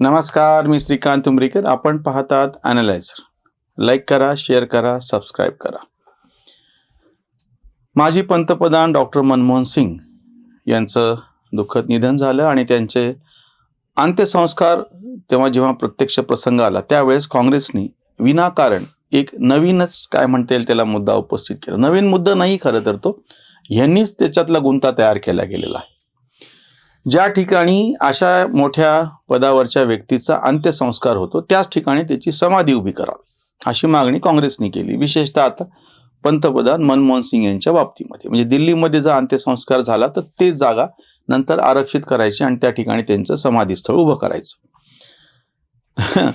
नमस्कार मी श्रीकांत उमरीकर. आपण पाहतात अॅनालायझर लाईक करा शेअर करा सबस्क्राईब करा. माजी पंतप्रधान डॉक्टर मनमोहन सिंग यांचं दुःखद निधन झालं आणि त्यांचे अंत्यसंस्कार तेव्हा जेव्हा प्रत्यक्ष प्रसंग आला त्यावेळेस काँग्रेसनी विनाकारण एक नवीनच काय म्हणता येईल त्याला मुद्दा उपस्थित केला. नवीन मुद्दा नाही खरं तर तो. यांनीच त्याच्यातला गुंता तयार केला गेलेला आहे. ज्या ठिकाणी अशा मोठ्या पदावरच्या व्यक्तीचा अंत्यसंस्कार होतो त्याच ठिकाणी त्याची समाधी उभी करावी. अशी मागणी काँग्रेसने केली. विशेषतः आता पंतप्रधान मनमोहन सिंग यांच्या बाबतीमध्ये. म्हणजे दिल्लीमध्ये जर अंत्यसंस्कार झाला तर ते जागा नंतर आरक्षित करायची आणि त्या ठिकाणी त्यांचं समाधीस्थळ उभं करायचं.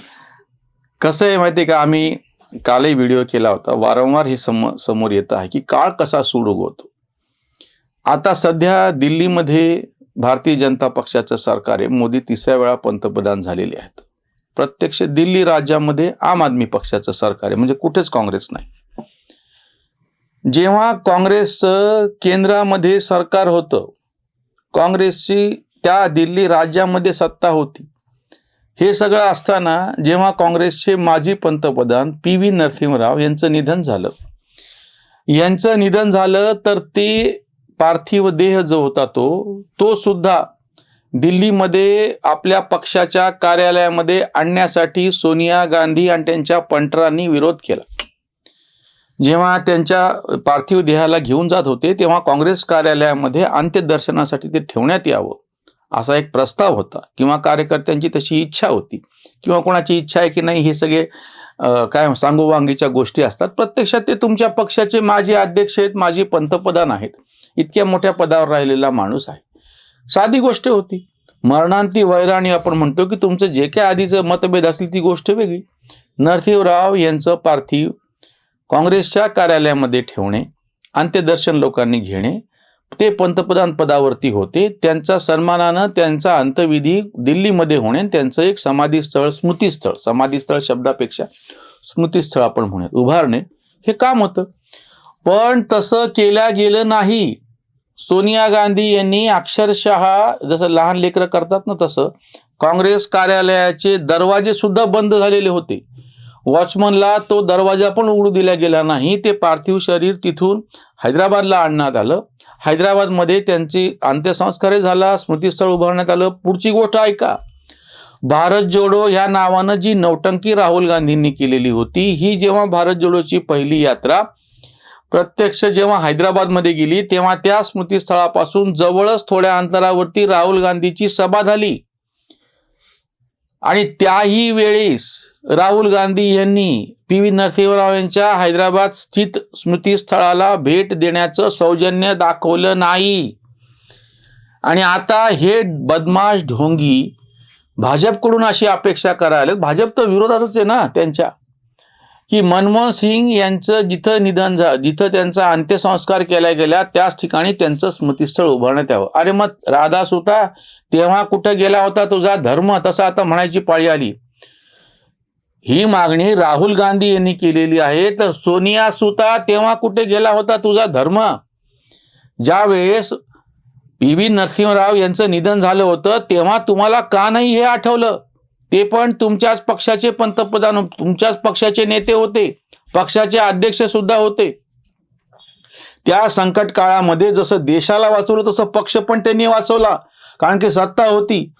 कसं आहे माहिती आहे का? आम्ही कालही व्हिडिओ केला होता. वारंवार हे सम समोर येत आहे की काळ कसा सुड उगवतो आता सध्या दिल्लीमध्ये भारतीय जनता पक्षाचं सरकार आहे. मोदी तिसऱ्या वेळा पंतप्रधान झालेले आहेत. प्रत्यक्ष दिल्ली राज्यामध्ये आम आदमी पक्षाचं सरकार आहे. म्हणजे कुठेच काँग्रेस नाही. जेव्हा काँग्रेस केंद्रामध्ये सरकार होतं काँग्रेसची त्या दिल्ली राज्यामध्ये सत्ता होती. हे सगळं असताना जेव्हा काँग्रेसचे माजी पंतप्रधान पी व्ही नरसिंहराव यांचं निधन झालं. यांचं निधन झालं तर ते पार्थिव देह जो होता तो तो सुद्धा दिल्लीमध्ये आपल्या पक्षाच्या कार्यालयामध्ये आणण्यासाठी सोनिया गांधी आणि त्यांच्या पंटरांनी विरोध केला. जेव्हा त्यांच्या पार्थिव देहाला घेऊन जात होते तेव्हा काँग्रेस कार्यालयामध्ये अंत्यदर्शनासाठी ते ठेवण्यात यावं असा एक प्रस्ताव होता. किंवा कार्यकर्त्यांची तशी इच्छा होती. किंवा कोणाची इच्छा आहे की नाही हे सगळे काय सांगोवांगीच्या गोष्टी असतात. प्रत्यक्षात ते तुमच्या पक्षाचे माजी अध्यक्ष आहेत माजी पंतप्रधान आहेत. इतक्या मोठ्या पदावर राहिलेला माणूस आहे. साधी गोष्ट होती. मरणांती वैराणी आपण म्हणतो की तुमचं जे काय आधीचं मतभेद असेल ती गोष्ट वेगळी. नरसिंहराव यांचं पार्थिव काँग्रेसच्या कार्यालयामध्ये ठेवणे अंत्यदर्शन लोकांनी घेणे ते पंतप्रधान पदावरती होते. त्यांचा सन्मानानं त्यांचा अंत्यविधी दिल्लीमध्ये होणे त्यांचं एक समाधीस्थळ स्मृतीस्थळ समाधीस्थळ शब्दापेक्षा स्मृतीस्थळ आपण म्हणूयात उभारणे हे काम होतं. पण तसं केल्या गेलं नाही. सोनिया गांधी यांनी अक्षरशः जसं लहान लेकरं करतात ना तसं काँग्रेस कार्यालयाचे दरवाजे सुद्धा बंद झालेले होते. वॉचमनला तो दरवाजा पण उघडू दिला गेला नाही. ते पार्थिव शरीर तिथून हैदराबादला आणण्यात आलं. हैदराबादमध्ये त्यांची अंत्यसंस्कार झाला. स्मृतीस्थळ उभारण्यात आलं. पुढची गोष्ट ऐका. भारत जोडो ह्या नावानं जी नौटंकी राहुल गांधींनी केलेली होती ही जेव्हा भारत जोडोची पहिली यात्रा प्रत्यक्ष जेव्हा हैदराबादमध्ये गेली तेव्हा त्या स्मृतीस्थळापासून जवळच थोड्या अंतरावरती राहुल गांधीची सभा झाली. आणि त्याही वेळेस राहुल गांधी यांनी पी व्ही नरसिंहराव यांच्या हैदराबाद स्थित स्मृतीस्थळाला भेट देण्याचं सौजन्य दाखवलं नाही. आणि आता हे बदमाश ढोंगी भाजपकडून अशी अपेक्षा करायला भाजप तर विरोधातच आहे ना त्यांच्या. की मनमोहन सिंग यांचं जिथं निधन झालं जिथं त्यांचा अंत्यसंस्कार केला गेला त्याच ठिकाणी त्यांचं स्मृतीस्थळ उभारण्यात यावं. अरे मग राधा सुता तेव्हा कुठं गेला होता तुझा धर्म? तसा आता म्हणायची पाळी आली. ही मागणी राहुल गांधी यांनी केलेली आहे. तर सोनिया सुता तेव्हा कुठे गेला होता तुझा धर्म? ज्या वेळेस पी व्ही नरसिंहराव यांचं निधन झालं होतं तेव्हा तुम्हाला का नाही हे आठवलं? ते पण तुमच्याच पक्षाचे पंतप्रधान तुमच्याच पक्षाचे नेते होते. पक्षाचे अध्यक्ष सुद्धा होते. त्या संकट काळामध्ये जसं देशाला वाचवलं तसं पक्ष पण त्यांनी वाचवला. कारण की सत्ता होती.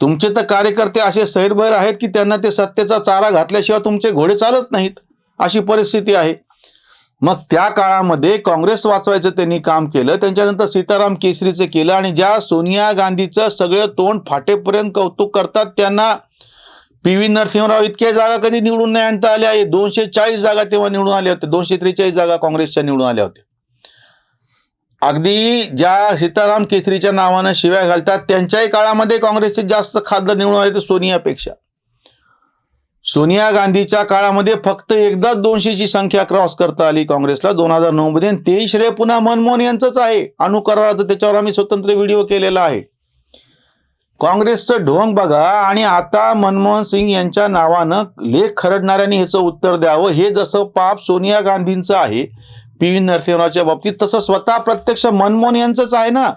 तुमचे तर कार्यकर्ते असे सैरभैर आहेत की त्यांना ते सत्तेचा चारा घातल्याशिवाय तुमचे घोडे चालत नाहीत अशी परिस्थिती आहे. मग त्या काळामध्ये काँग्रेस वाचवायचं त्यांनी काम केलं त्यांच्यानंतर सीताराम केसरीचं केलं आणि ज्या सोनिया गांधीचं सगळं तोंड फाटेपर्यंत कौतुक करतात त्यांना पी व्ही नरसिंहराव इतक्या जागा कधी निवडून नाही आणता आल्या? आहे दोनशे चाळीस जागा तेव्हा निवडून आल्या होत्या. दोनशे त्रेचाळीस जागा काँग्रेसच्या निवडून आल्या होत्या. अगदी ज्या सीताराम केसरीच्या नावानं शिव्या घालतात त्यांच्याही काळामध्ये काँग्रेसचे जास्त खासदार निवडून आले तर सोनियापेक्षा. सोनिया गांधीच्या काळामध्ये फक्त एकदाच दोनशेची संख्या क्रॉस करता आली काँग्रेसला दोन हजार नऊ मध्ये आणि तेही श्रेय पुन्हा मनमोहन यांचंच आहे. अनुकराराचं त्याच्यावर आम्ही स्वतंत्र व्हिडिओ केलेला आहे. काँग्रेसचं ढोंग बघा आणि आता मनमोहन सिंग यांच्या नावानं लेख खरडणाऱ्यांनी ह्याचं उत्तर द्यावं. हे जसं पाप सोनिया गांधींचं आहे पी व्ही नरसिंहरावच्या बाबतीत तसं स्वतः प्रत्यक्ष मनमोहन यांचंच आहे ना?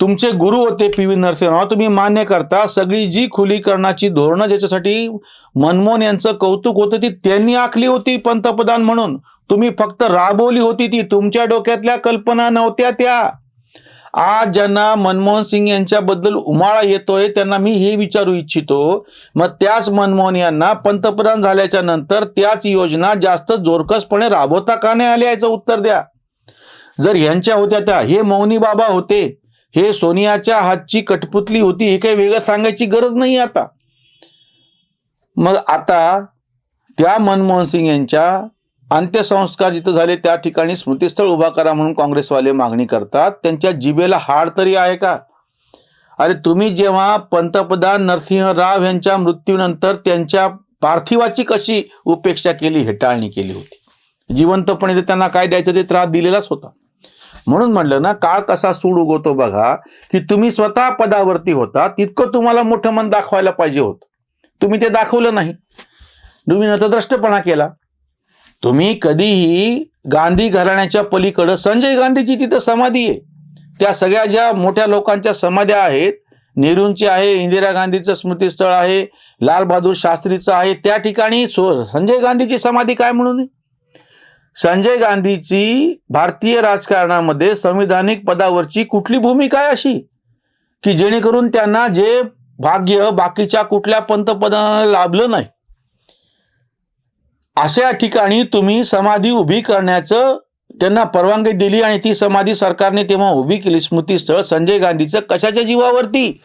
तुमचे गुरु होते पी व्ही नरसिंहराव. तुम्ही मान्य करता सगळी जी खुलीकरणाची धोरणं ज्याच्यासाठी मनमोहन यांचं कौतुक होतं ती त्यांनी आखली होती पंतप्रधान म्हणून. तुम्ही फक्त राबवली होती ती. तुमच्या डोक्यातल्या कल्पना नव्हत्या त्या. आज ज्यांना मनमोहन सिंग यांच्याबद्दल उमाळा येतोय त्यांना मी हे विचारू इच्छितो. मग त्याच मनमोहन यांना पंतप्रधान झाल्याच्यानंतर त्याच योजना जास्त जोरकसपणे राबवता का नाही आल्या याचं उत्तर द्या. जर यांच्या होत्या त्या हे मौनी बाबा होते हे सोनियाच्या हातची कठपुतली होती हे काही वेगळं सांगायची गरज नाही आता. मग आता त्या मनमोहन सिंग यांच्या अंत्यसंस्कार जिथं झाले त्या ठिकाणी स्मृतीस्थळ उभा करा म्हणून काँग्रेसवाले मागणी करतात. त्यांच्या जिभेला हाड तरी आहे का? अरे तुम्ही जेव्हा पंतप्रधान नरसिंह राव यांच्या मृत्यूनंतर त्यांच्या पार्थिवाची कशी उपेक्षा केली हेटाळणी केली होती? जिवंतपणे त्यांना काय द्यायचं ते त्रास दिलेलाच होता. म्हणून म्हणलं ना काळ कसा सूड उगवतो बघा की तुम्ही स्वतः पदावरती होता तितकं तुम्हाला मोठं मन दाखवायला पाहिजे होतं. तुम्ही ते दाखवलं नाही. तुम्ही नतद्रष्टपणा केला. तुम्ही कधीही गांधी घराण्याच्या पलीकडं संजय गांधीची तिथं समाधी आहे. त्या सगळ्या ज्या मोठ्या लोकांच्या समाध्या आहेत नेहरूंची आहे इंदिरा गांधीचं स्मृतीस्थळ आहे लालबहादूर शास्त्रीचं आहे त्या ठिकाणी सो- संजय गांधीची समाधी काय म्हणून संजय गांधीची भारतीय राजकारणामध्ये संविधानिक पदावरची कुठली भूमिका आहे अशी? की जेणेकरून त्यांना जे भाग्य बाकीच्या कुठल्या पंतप्रधानाला लाभलं नाही. अशा ठिकाणी तुम्ही समाधी उभी करण्याचं त्यांना परवानगी दिली आणि ती समाधी सरकारने तेव्हा उभी केली. स्मृतीस्थळ संजय गांधीचं कशाच्या जीवावरती?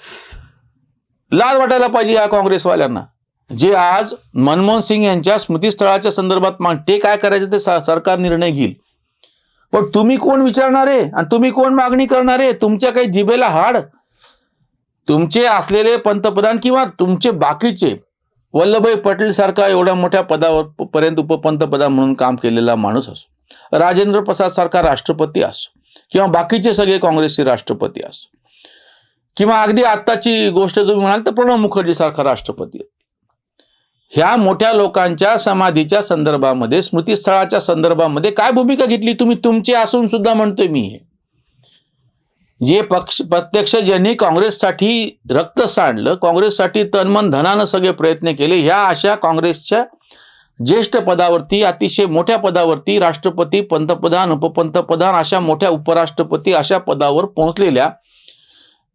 लाज वाटायला पाहिजे या काँग्रेसवाल्यांना. जे आज मनमोहन सिंग यांच्या स्मृतीस्थळाच्या संदर्भात माग ते काय करायचं ते सरकार निर्णय घेईल. पण तुम्ही कोण विचारणारे? आणि तुम्ही कोण मागणी करणारे? तुमच्या काही जिभेला हाड? तुमचे असलेले पंतप्रधान किंवा तुमचे बाकीचे वल्लभभाई पटेल सारखा एवढ्या मोठ्या पदावर पर्यंत उपपंतप्रधान म्हणून काम केलेला माणूस असो राजेंद्र प्रसाद सारखा राष्ट्रपती असो किंवा बाकीचे सगळे काँग्रेसचे राष्ट्रपती असो किंवा अगदी आत्ताची गोष्ट तुम्ही म्हणाल तर प्रणव मुखर्जी सारखा राष्ट्रपती ह्या मोठ्या लोकांच्या समाधीच्या संदर्भामध्ये स्मृतीस्थळाच्या संदर्भामध्ये काय भूमिका घेतली? तुम्ही तुमचे असून सुद्धा म्हणतोय मी हे. जे पक्ष प्रत्यक्ष ज्यांनी काँग्रेससाठी रक्त सांडलं काँग्रेससाठी तनमन धनानं सगळे प्रयत्न केले ह्या अशा काँग्रेसच्या ज्येष्ठ पदावरती अतिशय मोठ्या पदावरती राष्ट्रपती पंतप्रधान उपपंतप्रधान अशा मोठ्या उपराष्ट्रपती अशा पदावर पोहोचलेल्या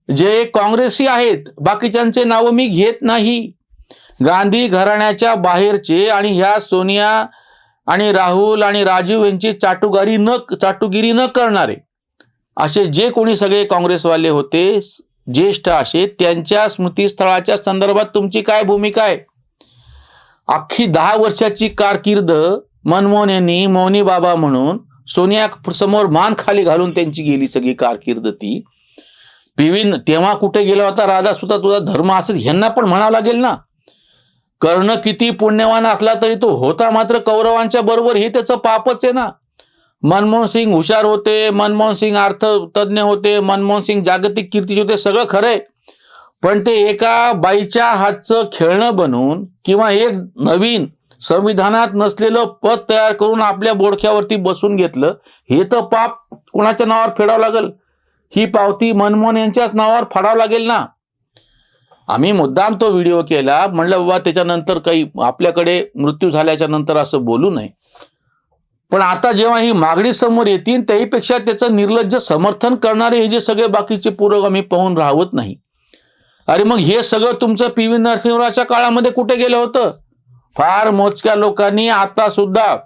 जे काँग्रेसी आहेत. बाकीच्यांचे नावं मी घेत नाही. गांधी घराण्याच्या बाहेरचे आणि ह्या सोनिया आणि राहुल आणि राजीव यांची चाटुगारी न चाटुगिरी न करणारे असे जे कोणी सगळे काँग्रेसवाले होते ज्येष्ठ असे त्यांच्या स्मृतीस्थळाच्या संदर्भात तुमची काय भूमिका आहे? अख्खी दहा वर्षाची कारकीर्द मनमोहन यांनी मौनी बाबा म्हणून सोनिया समोर मान खाली घालून त्यांची गेली सगळी कारकीर्द ती. पिवीन तेव्हा कुठे गेला होता? राधा सुद्धा तुझा धर्म असेल ह्यांना पण म्हणावं लागेल ना. कर्ण किती पुण्यवान असला तरी तो होता मात्र कौरवांच्या बरोबर हे त्याचं पापच आहे ना. मनमोहन सिंग हुशार होते मनमोहन सिंग अर्थतज्ञ होते मनमोहन सिंग जागतिक कीर्तीचे होते सगळं खरंय पण ते एका बाईच्या हातचं खेळणं बनवून किंवा एक नवीन संविधानात नसलेलं पद तयार करून आपल्या बोडख्यावरती बसून घेतलं हे तर पाप कुणाच्या नावावर फेडावं लागेल? ही पावती मनमोहन यांच्याच नावावर फाडावं लागेल ना? आम्ही मुद्दाम तो व्हिडिओ केला म्हणलं बाबा त्याच्यानंतर काही आपल्याकडे मृत्यू झाल्याच्यानंतर असं बोलू नये. पण आता जेव्हा ही मागणी समोर येतील त्याहीपेक्षा त्याचं निर्लज्ज समर्थन करणारे हे जे सगळे बाकीचे पुरोगामी पाहून राहत नाही अरे मग हे सगळं तुमचं पी व्ही नरसिंहरावच्या काळामध्ये कुठे गेलं होतं फार मोजक्या लोकांनी आता सुद्धा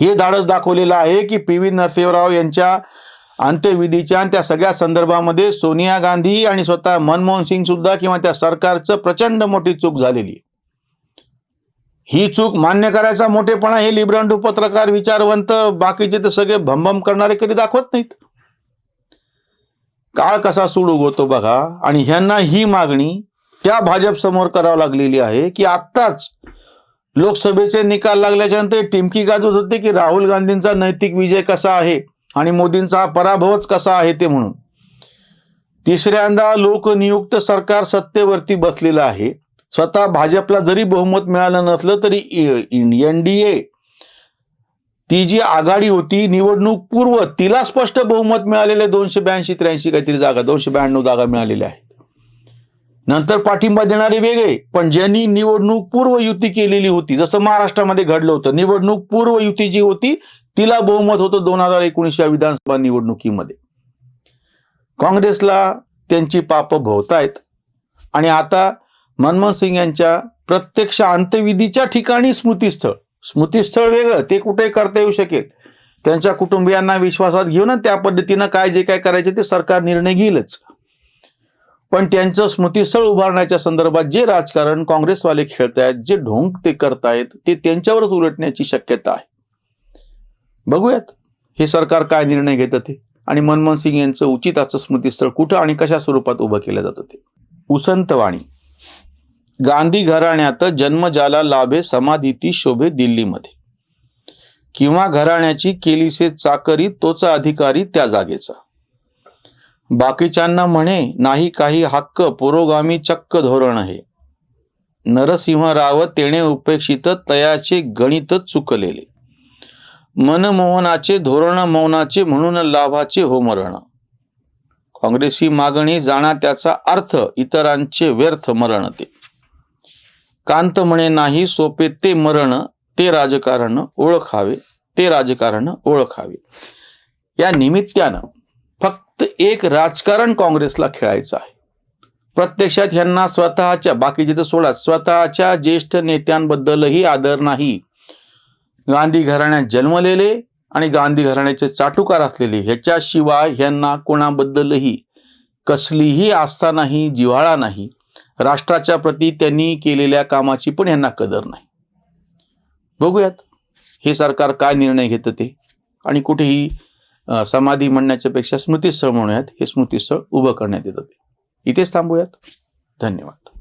हे धाडस दाखवलेलं आहे की पी व्ही नरसिंहराव यांच्या अंत्यविधीच्या आणि त्या सगळ्या संदर्भामध्ये सोनिया गांधी आणि स्वतः मनमोहन सिंग सुद्धा किंवा त्या सरकारचं प्रचंड मोठी चूक झालेली आहे. ही चूक मान्य करायचा मोठेपणा हे लिब्रांडू पत्रकार विचारवंत बाकीचे तर सगळे भमभम करणारे कधी दाखवत नाहीत. काळ कसा सूड उगवतो बघा. आणि ह्यांना ही मागणी त्या भाजप समोर करावं लागलेली आहे की आत्ताच लोकसभेचे निकाल लागल्याच्या नंतर टिमकी गाजत होते की राहुल गांधींचा नैतिक विजय कसा आहे आणि मोदींचा पराभवच कसा आहे ते म्हणून. तिसऱ्यांदा लोकनियुक्त सरकार सत्तेवरती बसलेलं आहे. स्वतः भाजपला जरी बहुमत मिळालं नसलं तरी एनडीए डी ए ती जी आघाडी होती निवडणूक पूर्व तिला स्पष्ट बहुमत मिळालेले दोनशे ब्याऐंशी त्र्याऐंशी काहीतरी जागा दोनशे ब्याण्णव जागा मिळालेल्या आहेत. नंतर पाठिंबा देणारे वेगळे पण ज्यांनी निवडणूक पूर्व युती केलेली होती जसं महाराष्ट्रामध्ये घडलं होतं निवडणूक पूर्व युती जी होती तिला बहुमत होतं दोन हजार एकोणीसच्या विधानसभा निवडणुकीमध्ये. काँग्रेसला त्यांची पाप भोवतायत. आणि आता मनमोहन सिंग यांच्या प्रत्यक्ष अंत्यविधीच्या ठिकाणी स्मृतीस्थळ. स्मृतीस्थळ वेगळं ते कुठे करता येऊ शकेल. त्यांच्या कुटुंबियांना विश्वासात घेऊन त्या पद्धतीनं काय जे काय करायचे ते सरकार निर्णय घेईलच. पण त्यांचं स्मृतीस्थळ उभारण्याच्या संदर्भात जे राजकारण काँग्रेसवाले खेळतायत जे ढोंग ते करतायत ते त्यांच्यावरच उलटण्याची शक्यता आहे. बघूयात हे सरकार काय निर्णय घेतं ते? आणि मनमोहन सिंग यांचं उचित असं स्मृतीस्थळ कुठं आणि कशा स्वरूपात उभं केलं जातं ते? उसंतवाणी गांधी घराण्यात जन्मजाला लाभे समाधीती शोभे दिल्लीमध्ये. किंवा घराण्याची केलीसे चाकरी तोचा अधिकारी त्या जागेचा. बाकीच्यांना म्हणे नाही काही हक्क पुरोगामी चक्क धोरण आहे. नरसिंहराव तेणे उपेक्षित तयाचे गणित चुकलेले. मनमोहनाचे धोरण मौनाचे म्हणून लाभाचे हो मरण काँग्रेसी मागणी जाणा त्याचा अर्थ इतरांचे व्यर्थ मरण ते. कांत म्हणे नाही सोपे ते मरण ते राजकारण ओळखावे ते राजकारण ओळखावे. या निमित्तानं फक्त एक राजकारण काँग्रेसला खेळायचं आहे. प्रत्यक्षात ह्यांना स्वतःच्या बाकीचे तर सोडा स्वतःच्या ज्येष्ठ नेत्यांबद्दलही आदर नाही. गांधी घराण्यात जन्मलेले आणि गांधी घराण्याचे चाटुकार असलेले ह्याच्याशिवाय ह्यांना कोणाबद्दलही कसलीही आस्था नाही जिव्हाळा नाही. राष्ट्राच्या प्रती त्यांनी केलेल्या कामाची पण यांना कदर नाही. बघूयात हे सरकार काय निर्णय घेतं ते? आणि कुठेही समाधी म्हणण्याच्या पेक्षा स्मृतीस्थळ म्हणूयात हे स्मृतीस्थळ उभं करण्यात येतं ते. इथेच थांबूयात. धन्यवाद.